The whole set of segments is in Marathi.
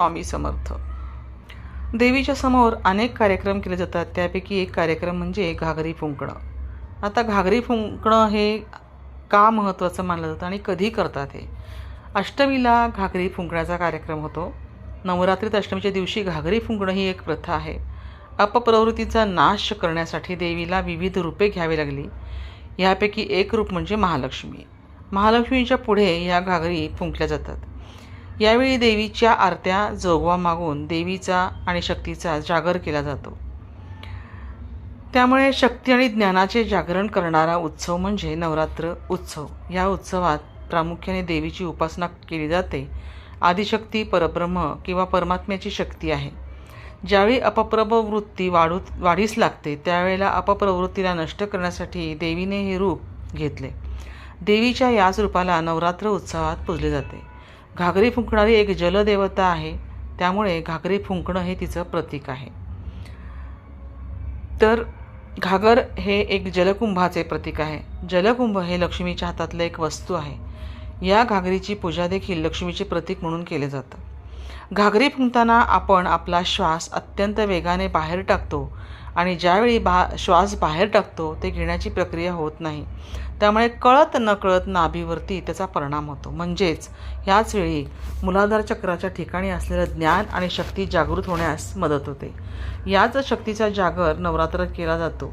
स्वामी समर्थ. देवीच्या समोर अनेक कार्यक्रम केले जातात. त्यापैकी एक कार्यक्रम म्हणजे घागरी फुंकणं. आता घागरी फुंकणं हे का महत्त्वाचं मानलं जातं आणि कधी करतात हे? अष्टमीला घागरी फुंकण्याचा कार्यक्रम होतो. नवरात्रीत अष्टमीच्या दिवशी घागरी फुंकणं ही एक प्रथा आहे. अपप्रवृत्तीचा नाश करण्यासाठी देवीला विविध रूपे घ्यावी लागली. यापैकी एक रूप म्हणजे महालक्ष्मी. महालक्ष्मीच्या पुढे या घागरी फुंकल्या जातात. यावेळी देवीच्या आरत्या जोगवा मागून देवीचा आणि शक्तीचा जागर केला जातो. त्यामुळे शक्ती आणि ज्ञानाचे जागरण करणारा उत्सव म्हणजे नवरात्र उत्सव. या उत्सवात प्रामुख्याने देवीची उपासना केली जाते. आदिशक्ती परब्रह्म किंवा परमात्म्याची शक्ती आहे. ज्यावेळी अपप्रवृत्ती वाढू वाढीस लागते त्यावेळेला अपप्रवृत्तीला नष्ट करण्यासाठी देवीने हे रूप घेतले. देवीच्या याच रूपाला नवरात्र उत्सवात पूजले जाते. घागरी फुंकणारी एक जलदेवता आहे. त्यामुळे घागरी फुंकणं हे तिचं प्रतीक आहे. तर घागर हे एक जलकुंभाचे प्रतीक आहे. जलकुंभ हे लक्ष्मीच्या हातातलं एक वस्तू आहे. या घागरीची पूजा देखील लक्ष्मीचे प्रतीक म्हणून केले जातं. घागरी फुंकताना आपण आपला श्वास अत्यंत वेगाने बाहेर टाकतो. आणि ज्यावेळी बा श्वास बाहेर टाकतो ते घेण्याची प्रक्रिया होत नाही. त्यामुळे कळत नकळत नाभीवरती त्याचा परिणाम होतो. म्हणजेच ह्याच वेळी मुलाधार चक्राच्या ठिकाणी असलेलं ज्ञान आणि शक्ती जागृत होण्यास मदत होते. याच शक्तीचा जागर नवरात्रात केला जातो.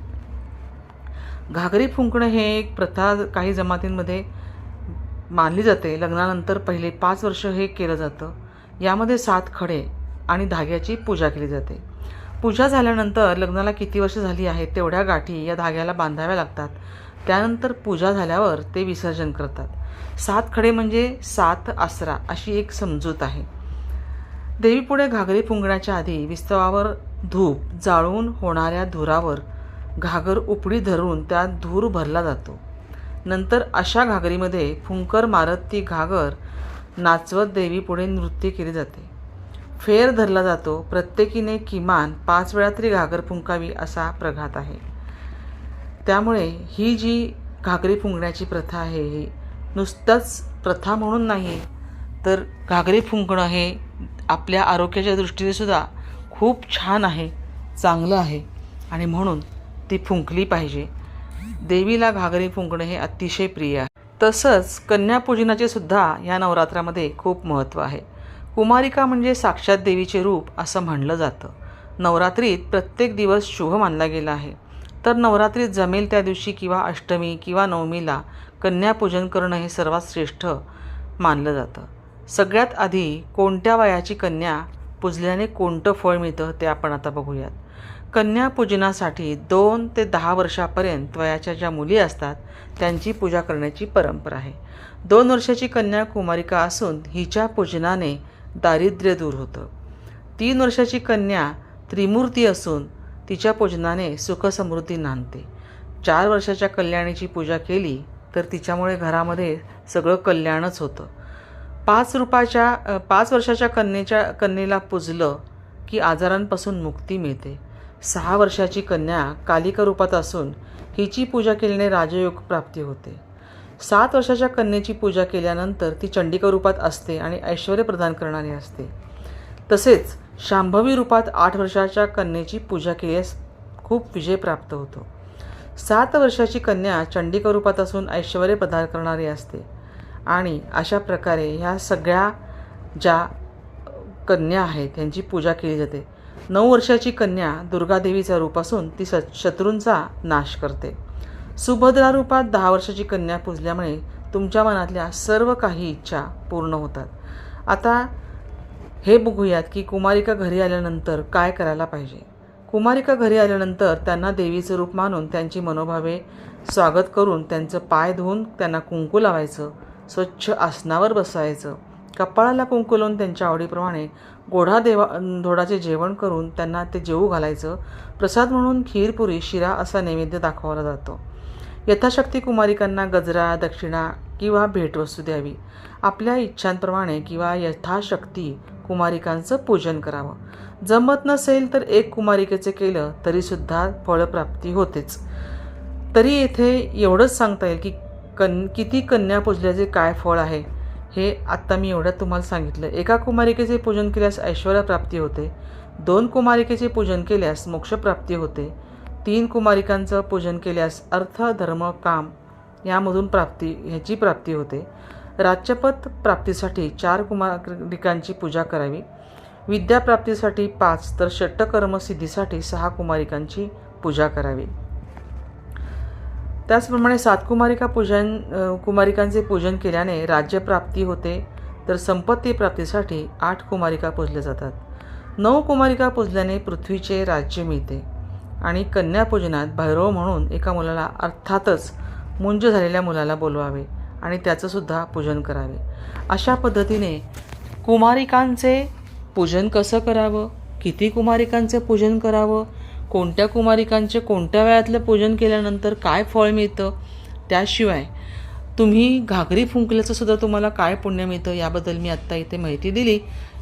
घागरी फुंकणं हे एक प्रथा काही जमातींमध्ये मानली जाते. लग्नानंतर पहिले पाच वर्ष हे केलं जातं. यामध्ये सात खडे आणि धाग्याची पूजा केली जाते. पूजा झाल्यानंतर लग्नाला किती वर्ष झाली आहेत तेवढ्या गाठी या धाग्याला बांधाव्या लागतात. त्यानंतर पूजा झाल्यावर ते विसर्जन करतात. सात खडे म्हणजे सात आसरा अशी एक समजूत आहे. देवीपुढे घागरी फुंकण्याच्या आधी विस्तवावर धूप जाळून होणाऱ्या धुरावर घागर उपडी धरून त्यात धूर भरला जातो. नंतर अशा घागरीमध्ये फुंकर मारत ती घागर नाचवत देवीपुढे नृत्य केले जाते. फेर धरला जातो प्रत्येकीने किमान पाच वेळा तरी घागर फुंकावी असा प्रघात आहे. त्यामुळे ही जी घागरी फुंकण्याची प्रथा आहे ही नुसतंच प्रथा म्हणून नाही तर घागरी फुंकणं हे आपल्या आरोग्याच्या दृष्टीने सुद्धा खूप छान आहे चांगलं आहे आणि म्हणून ती फुंकली पाहिजे. देवीला घागरी फुंकणं हे अतिशय प्रिय आहे. तसंच कन्यापूजनाचे सुद्धा या नवरात्रामध्ये खूप महत्त्व आहे. कुमारिका म्हणजे साक्षात देवीचे रूप असं म्हणलं जातं. नवरात्रीत प्रत्येक दिवस शुभ मानला गेला आहे. तर नवरात्रीत जमेल त्या दिवशी किंवा अष्टमी किंवा नवमीला कन्यापूजन करणं हे सर्वात श्रेष्ठ मानलं जातं. सगळ्यात आधी कोणत्या वयाची कन्या पूजल्याने कोणतं फळ मिळतं ते आपण आता बघूयात. कन्यापूजनासाठी दोन ते दहा वर्षापर्यंत वयाच्या ज्या मुली असतात त्यांची पूजा करण्याची परंपरा आहे. दोन वर्षाची कन्या कुमारिका असून हिच्या पूजनाने दारिद्र्य दूर होतं. तीन वर्षाची कन्या त्रिमूर्ती असून तिच्या पूजनाने सुखसमृद्धी नांदते. चार वर्षाच्या कल्याणीची पूजा केली तर तिच्यामुळे घरामध्ये सगळं कल्याणच होतं. पाच रुपयाच्या पाच वर्षाच्या कन्येच्या कन्येला पूजलं की आजारांपासून मुक्ती मिळते. सहा वर्षाची कन्या कालिका रूपात असून हिची पूजा केल्याने राजयोग प्राप्ती होते. सात वर्षाच्या कन्येची पूजा केल्यानंतर ती चंडिका रूपात असते आणि ऐश्वर प्रदान करणारी असते. तसेच शांभवी रूपात आठ वर्षाच्या कन्येची पूजा केल्यास खूप विजय प्राप्त होतो. सात वर्षाची कन्या चंडिका रूपात असून ऐश्वर प्रदान करणारी असते. आणि अशा प्रकारे ह्या सगळ्या ज्या कन्या आहेत त्यांची पूजा केली जाते. नऊ वर्षाची कन्या दुर्गादेवीचा रूप असून ती स शत्रूंचा नाश करते. सुभद्रा रूपात दहा वर्षाची कन्या पूजल्यामुळे तुमच्या मनातल्या सर्व काही इच्छा पूर्ण होतात. आता हे बघूयात की कुमारिका घरी आल्यानंतर काय करायला पाहिजे. कुमारिका घरी आल्यानंतर त्यांना देवीचं रूप मानून त्यांची मनोभावे स्वागत करून त्यांचं पाय धुवून त्यांना कुंकू लावायचं स्वच्छ आसनावर बसायचं कपाळाला कुंकू लावून त्यांच्या आवडीप्रमाणे गोढा देवा धोडाचे जेवण करून त्यांना ते जेवू घालायचं प्रसाद म्हणून खीरपुरी शिरा असा नैवेद्य दाखवला जातो. यथाशक्ती कुमारिकांना गजरा दक्षिणा किंवा भेटवस्तू द्यावी. आपल्या इच्छांप्रमाणे किंवा यथाशक्ती कुमारिकांचं पूजन करावं. जमत नसेल तर एक कुमारिकेचे केलं तरीसुद्धा फळप्राप्ती होतेच. तरी येथे एवढंच सांगता येईल की कन किती कन्या पूजल्याचे काय फळ आहे हे आत्ता मी एवढ्यात तुम्हाला सांगितलं. एका कुमारिकेचे पूजन केल्यास ऐश्वर्यप्राप्ती होते. दोन कुमारिकेचे पूजन केल्यास मोक्षप्राप्ती होते. तीन कुमारिकांचं पूजन केल्यास अर्थ धर्म काम यामधून प्राप्ती ह्याची प्राप्ती होते. राज्यपद प्राप्तीसाठी चार कुमारिकांची पूजा करावी. विद्याप्राप्तीसाठी पाच तर षट्टकर्मसिद्धीसाठी सहा कुमारिकांची पूजा करावी. त्याचप्रमाणे सात कुमारिका पूजन कुमारिकांचे पूजन केल्याने राज्यप्राप्ती होते तर संपत्ती प्राप्तीसाठी आठ कुमारिका पूजल्या जातात. नऊ कुमारिका पूजल्याने पृथ्वीचे राज्य मिळते. आणि कन्यापूजनात भैरव म्हणून एका मुलाला अर्थातच मुंज झालेल्या मुलाला बोलवावे आणि त्याचंसुद्धा पूजन करावे. अशा पद्धतीने कुमारिकांचे पूजन कसं करावं? किती कुमारिकांचे पूजन करावं? कोणत्या कुमारिकांचे कोणत्या वेळातलं पूजन केल्यानंतर काय फळ मिळतं? त्याशिवाय तुम्ही घागरी फुंकल्याचंसुद्धा तुम्हाला काय पुण्य मिळतं याबद्दल मी आत्ता इथे माहिती दिली.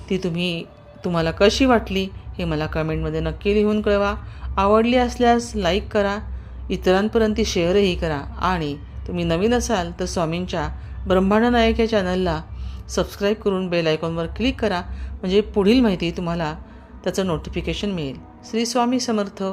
ती तुम्ही तुम्हाला कशी वाटली हे मला कमेंटमध्ये नक्की लिहून कळवा. आवडली असल्यास लाईक करा इतरांपर्यंत शेअरही करा आणि तुम्ही नवीन असाल तर स्वामींच्या ब्रह्मांड नायक या चॅनलला सबस्क्राईब करून बेल आयकॉनवर क्लिक करा म्हणजे पुढील माहिती तुम्हाला त्याचं नोटिफिकेशन मिळेल. श्री स्वामी समर्थ.